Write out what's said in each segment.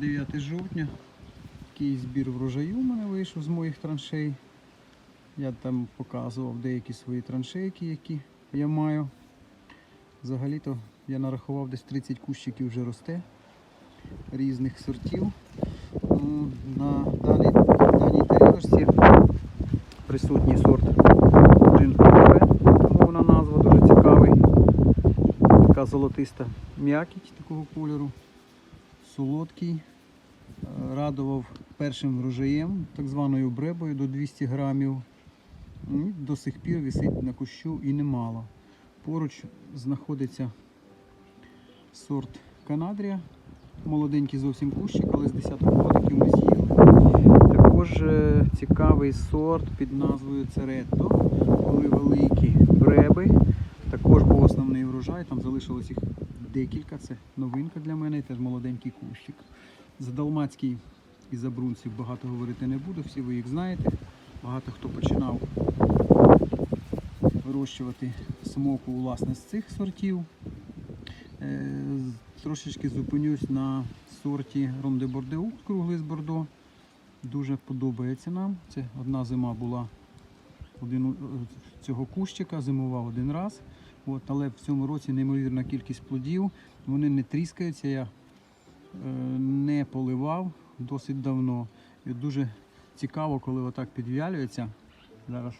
9 жовтня. Такий збір врожаю у мене вийшов з моїх траншей. Я там показував деякі свої траншейки, які я маю. Взагалі-то я нарахував десь 30 кущиків вже росте різних сортів. Ну, На даній, даній тарілочці присутній сорт Джин Кафе, мовна назва, дуже цікавий. Така золотиста м'якіть такого кольору, солодкий. Радував першим врожаєм, так званою бребою до 200 грамів. Ну, До сих пір висить на кущу і немало. Поруч знаходиться сорт Канадрія. Молоденький зовсім кущик, але з десяток плодиків ми з'їли. Також е, цікавий сорт під назвою Церетто. Були великі бреби. Також був основний врожай, там залишилось їх декілька. Це новинка для мене, теж молоденький кущик. За Далмацький і за брунців багато говорити не буду, всі ви їх знаєте. Багато хто починав вирощувати смоку власне з цих сортів. Е, Трошечки зупинюсь на сорті Ромде Бордеу, круглий з Бордо. Дуже подобається нам. Це одна зима була один, е, цього кущика, зимував один раз. От, але в цьому році неймовірна кількість плодів. Вони не тріскаються. Я не поливав досить давно. І дуже цікаво, коли отак підвялюється. Зараз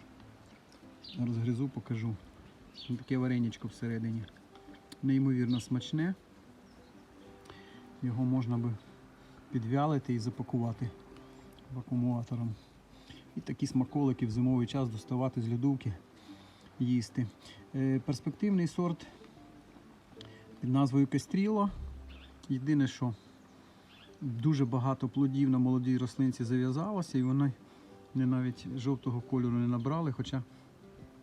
розгризу, покажу. Таке вареничко всередині. Неймовірно смачне. Його можна би підвялити і запакувати вакууматором. І такі смаколики в зимовий час доставати з льодовки, їсти. Е, перспективний сорт під назвою Кастріло. Єдине, що дуже багато плодів на молодій рослинці зав'язалося, і вони не навіть жовтого кольору не набрали. Хоча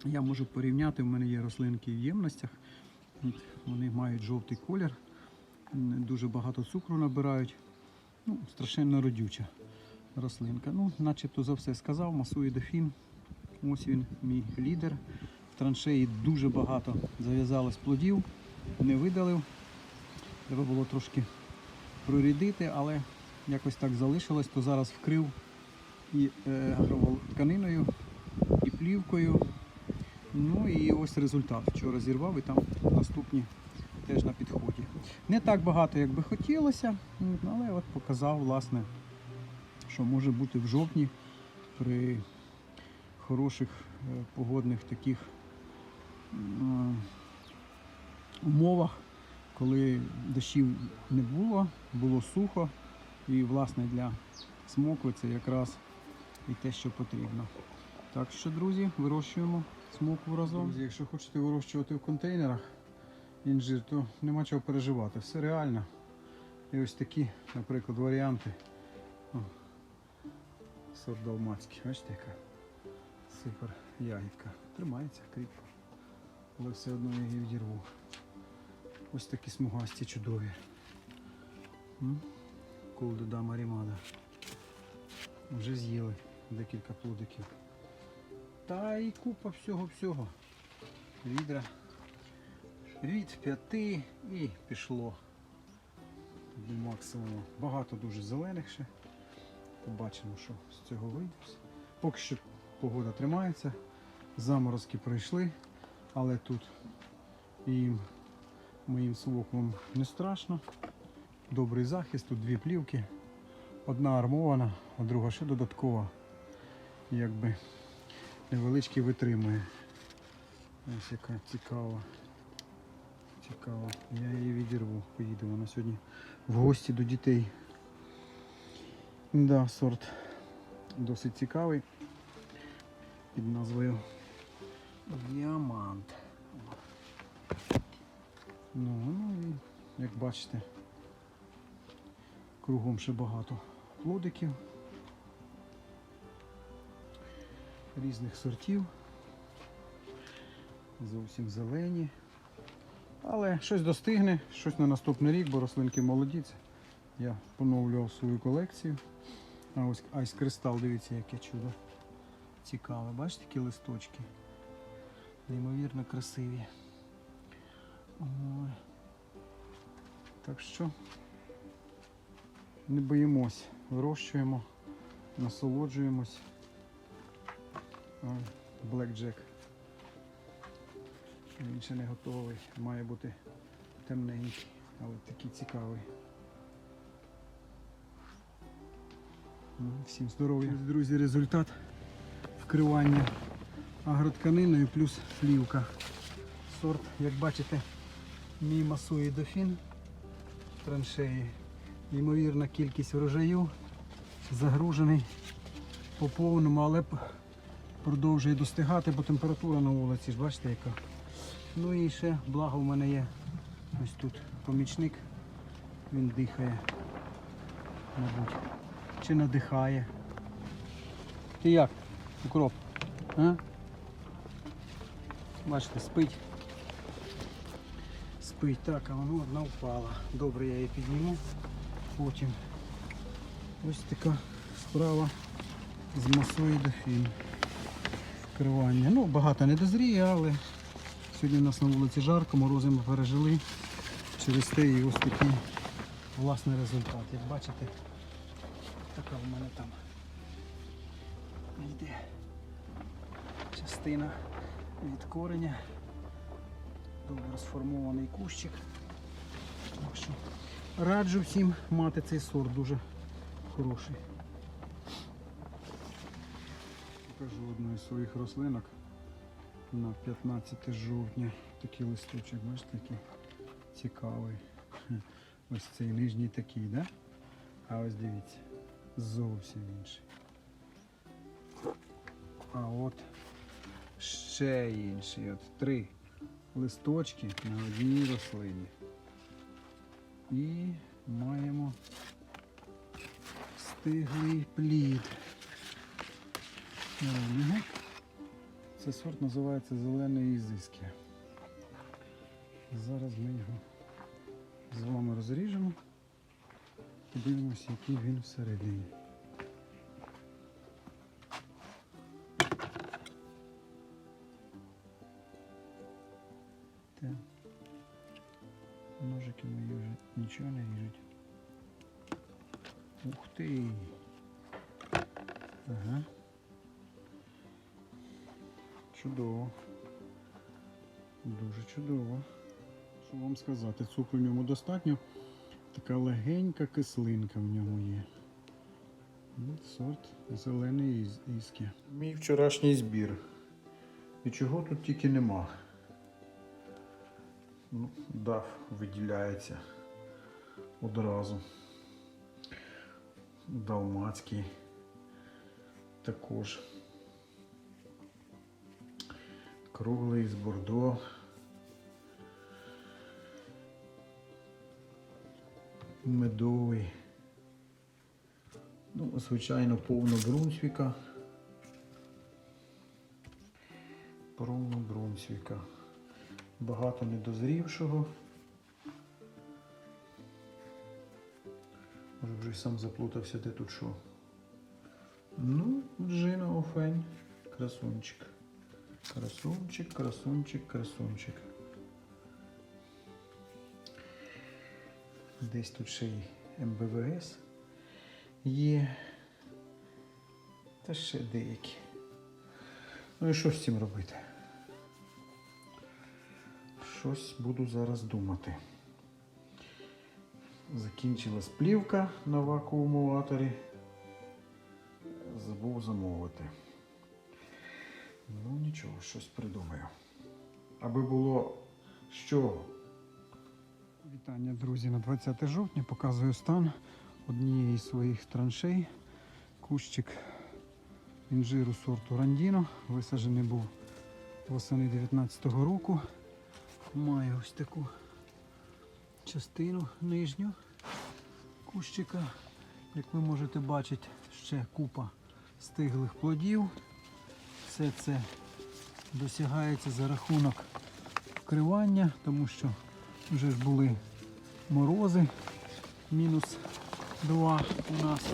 я можу порівняти, в мене є рослинки в ємностях. Вони мають жовтий колір, дуже багато цукру набирають. Ну, страшенно родюча рослинка. Ну, начебто за все сказав, масує дофін. Ось він, мій лідер. В траншеї дуже багато зав'язалось плодів, не видалив. Треба було трошки прорідити, але якось так залишилось, то зараз вкрив і е, тканиною, і плівкою. Ну і ось результат. Вчора зірвав і там наступні теж на підході. Не так багато, як би хотілося, але от показав, власне, що може бути в жовтні при хороших е, погодних таких умовах, коли дощів не було, було сухо, і власне для смокви це якраз і те, що потрібно. Так що, друзі, вирощуємо смокву разом. Друзі, якщо хочете вирощувати в контейнерах інжир, то нема чого переживати. Все реально. І ось такі, наприклад, варіанти. О, сорт далмацький. Бачите, яка супер ягідка. Тримається кріпко. Але все одно я її відірву. Ось такі смугасті чудові. Колдеда Марімада. Вже з'їли декілька плодиків. Та і купа всього-всього. Відра. Від п'яти і пішло до максимуму. Багато дуже зелених ще. Побачимо, що з цього вийде. Поки що погода тримається. Заморозки пройшли, але тут їм моїм своком не страшно. Добрий захист, тут дві плівки. Одна армована, а друга ще додаткова. Якби невеличкий витримує. Ось яка цікава. Цікава. Я її відірву, поїде вона сьогодні в гості до дітей. Да, сорт досить цікавий. Під назвою Діамант. Ну, ну і як бачите, кругом ще багато плодиків різних сортів. Зовсім зелені. Але щось достигне, щось на наступний рік, бо рослинки молоді. Я поновлював свою колекцію. А ось айс кристал, дивіться, яке чудо. Цікаве. Бачите, які листочки? Неймовірно красиві. Так що Не боїмось, вирощуємо, насолоджуємось. Блек Джек. Він ще не готовий, має бути темненький, але такий цікавий. Ну, Всім здоров'я. Друзі, результат вкривання агротканиною плюс плівка. Сорт, як бачите, мій масує дофін траншеї. Ймовірна кількість врожаю. Загружений по повному, але продовжує достигати, бо температура на вулиці ж бачите яка. Ну і ще благо в мене є ось тут помічник. Він дихає, мабуть. Чи надихає. Ти як, укроп? А? Бачите, спить. Спить. Так, а воно одна впала. Добре, я її підніму. Потім. Ось така справа з масою дофін. Вкривання. Ну, багато не дозріє, але сьогодні у нас на вулиці жарко, морози ми пережили. Через те і ось такий власний результат. Як бачите, така в мене там йде частина від кореня. Добре сформований кущик. Так що раджу всім мати цей сорт дуже хороший. Покажу одну із своїх рослинок на 15 жовтня. Такий листочок, бачите, який цікавий. Ось цей нижній такий, да? А ось дивіться, зовсім інший. А от ще інший. От три листочки на одній рослині. І маємо стиглий плід. Це сорт називається зелений ізиски. Зараз ми його з вами розріжемо. Подивимося, який він всередині. Нічого не ріжуть. Ух ти! Ага. Чудово. Дуже чудово. Що вам сказати, цукру в ньому достатньо. Така легенька кислинка в ньому є. Сорт зелений іски. Мій вчорашній збір. І чого тут тільки нема. Ну, дав виділяється одразу. Далмацький також. Круглий з бордо. Медовий. Ну, звичайно, повно Брунсвіка. Повно Брунсвіка. Багато недозрівшого. Може вже сам заплутався, де тут що. Ну, Джина Офень. Красунчик. Красунчик, красунчик, красунчик. Десь тут ще й МБВС є. Та ще деякі. Ну і що з цим робити? Щось буду зараз думати. Закінчилась плівка на вакуумуваторі. Забув замовити. Ну нічого, щось придумаю. Аби було що. Вітання, друзі, на 20 жовтня показую стан однієї з своїх траншей. Кущик інжиру сорту Рандіно. Висаджений був восени 19-го року. Має ось таку частину нижню кущика. Як ви можете бачити, ще купа стиглих плодів. Все це досягається за рахунок вкривання, тому що вже ж були морози, мінус 2 у нас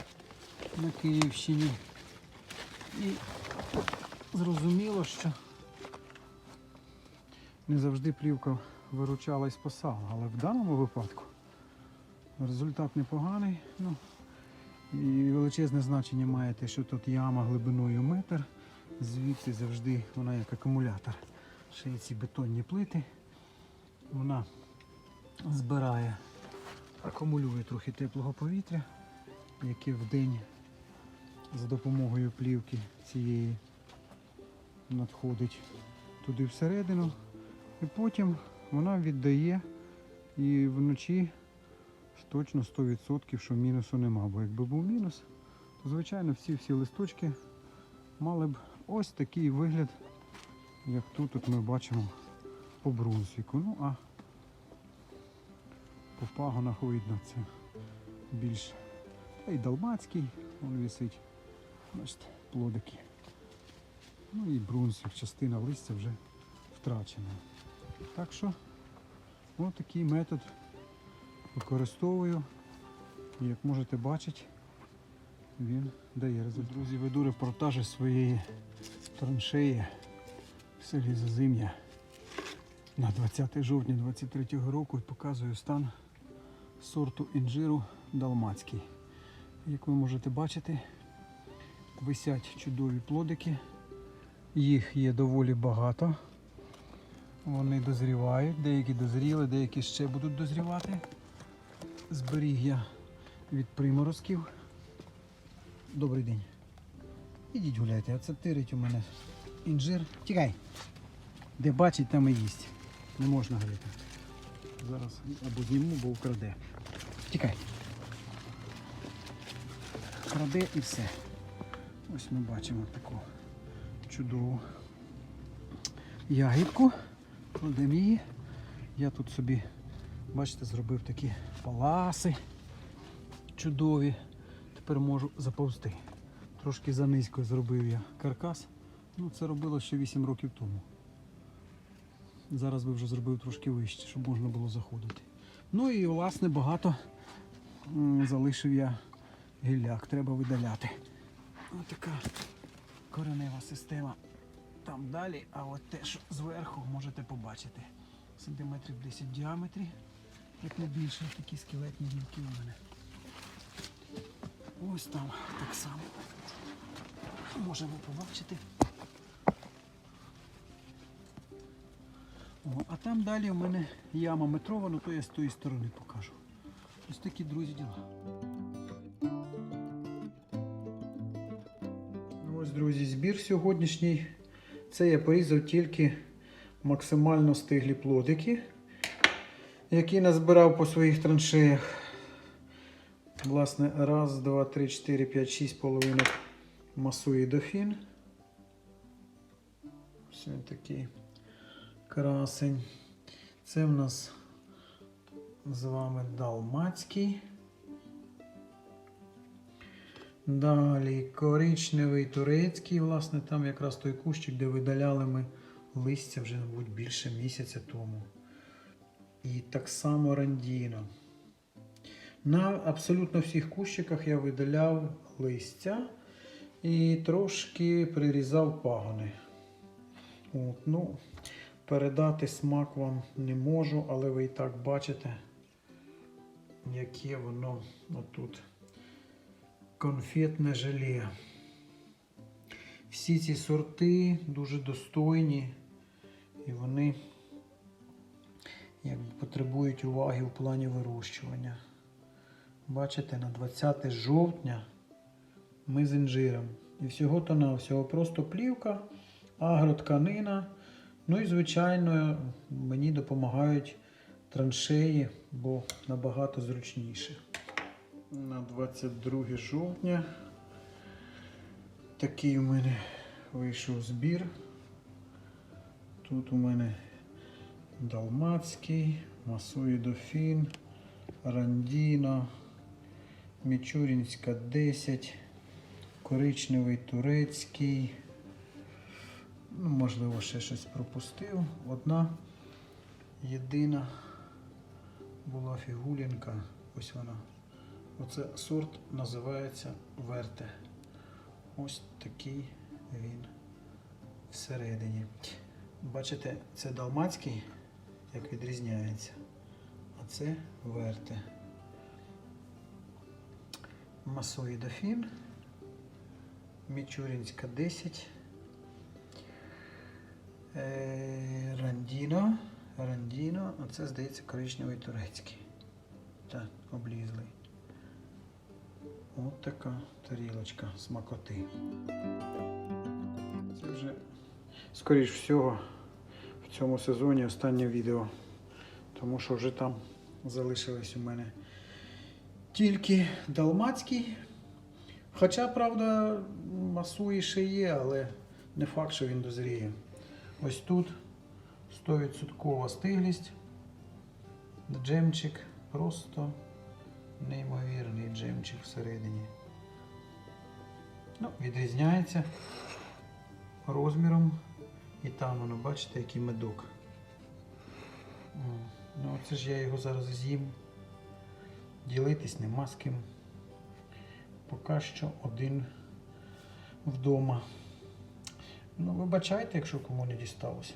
на Київщині. І зрозуміло, що не завжди плівка виручала і спасала, але в даному випадку результат непоганий. Ну, І величезне значення має те, що тут яма глибиною метр, звідти завжди вона як акумулятор. Ще є ці бетонні плити. Вона збирає, акумулює трохи теплого повітря, яке в день за допомогою плівки цієї надходить туди всередину. І потім вона віддає і вночі точно 100%, що мінусу нема. Бо якби був мінус, то звичайно всі всі листочки мали б ось такий вигляд, як тут от ми бачимо по Брунсвіку. Ну а по пагонах видно це більш. Та й далмацький, він висить. Бачите, плодики. Ну і Брунсвік, частина листя вже втрачена. Так що ось такий метод використовую. І як можете бачити, він дає результат. Друзі, веду репортажі своєї траншеї в селі Зазим'я на 20 жовтня 23 року і показую стан сорту інжиру Далмацький. Як ви можете бачити, висять чудові плодики. Їх є доволі багато. Вони дозрівають, деякі дозріли, деякі ще будуть дозрівати. Зберіг я від приморозків. Добрий день. Ідіть гуляйте, а це тирить у мене інжир. Тікай. Де бачить, там і їсть. Не можна говорити. Зараз або зніму, бо вкраде. Тікай. Краде і все. Ось ми бачимо таку чудову ягідку. Її. Я тут собі, бачите, зробив такі паласи чудові. Тепер можу заповзти. Трошки занизько зробив я каркас. Ну, це робило ще 8 років тому. Зараз би вже зробив трошки вище, щоб можна було заходити. Ну і власне багато залишив я гілляк, треба видаляти. Ось така коренева система. Там далі, а от те, що зверху можете побачити. Сантиметрів 10 в діаметрі, як не більше, такі скелетні гілки у мене. Ось там так само. Можемо побачити. О, а там далі у мене яма метрована, то я з тої сторони покажу. Ось такі, друзі, діла. Ну, Ось, друзі, збір сьогоднішній. Це я порізав тільки максимально стиглі плодики, які назбирав по своїх траншеях. Власне, раз, два, три, чотири, п'ять, шість половинок масує дофін. Ось він такий красень. Це в нас з вами далмацький. Далі коричневий турецький, власне, там якраз той кущик, де видаляли ми листя вже, мабуть, більше місяця тому. І так само рандіно. На абсолютно всіх кущиках я видаляв листя і трошки прирізав пагони. От, ну, передати смак вам не можу, але ви і так бачите, яке воно отут конфетне желе. Всі ці сорти дуже достойні і вони якби потребують уваги в плані вирощування. Бачите, на 20 жовтня ми з інжиром. І всього то на всього просто плівка, агротканина. Ну і, звичайно, мені допомагають траншеї, бо набагато зручніше. На 22 жовтня такий у мене вийшов збір. Тут у мене Далмацький, Масуї Дофін, Рандіно, Мічурінська 10, коричневий турецький. Ну, можливо, ще щось пропустив. Одна єдина була фігулінка. Ось вона. Оце сорт називається Верте. Ось такий він всередині. Бачите, це далмацький, як відрізняється. А це верте. Масої Дофін. Мічурінська 10. Е, Рандіно. Рандіно. А це, здається, коричневий турецький. Так, облізлий. От така тарілочка смакоти. Це вже, скоріш всього, в цьому сезоні останнє відео. Тому що вже там залишились у мене тільки далмацький. Хоча, правда, масуї ще є, але не факт, що він дозріє. Ось тут 100% стиглість. Джемчик просто неймовірний джемчик всередині. Ну, відрізняється розміром. І там воно, бачите, який медок. Ну, це ж я його зараз з'їм. Ділитись нема з ким. Поки що один вдома. Ну, вибачайте, якщо кому не дісталося.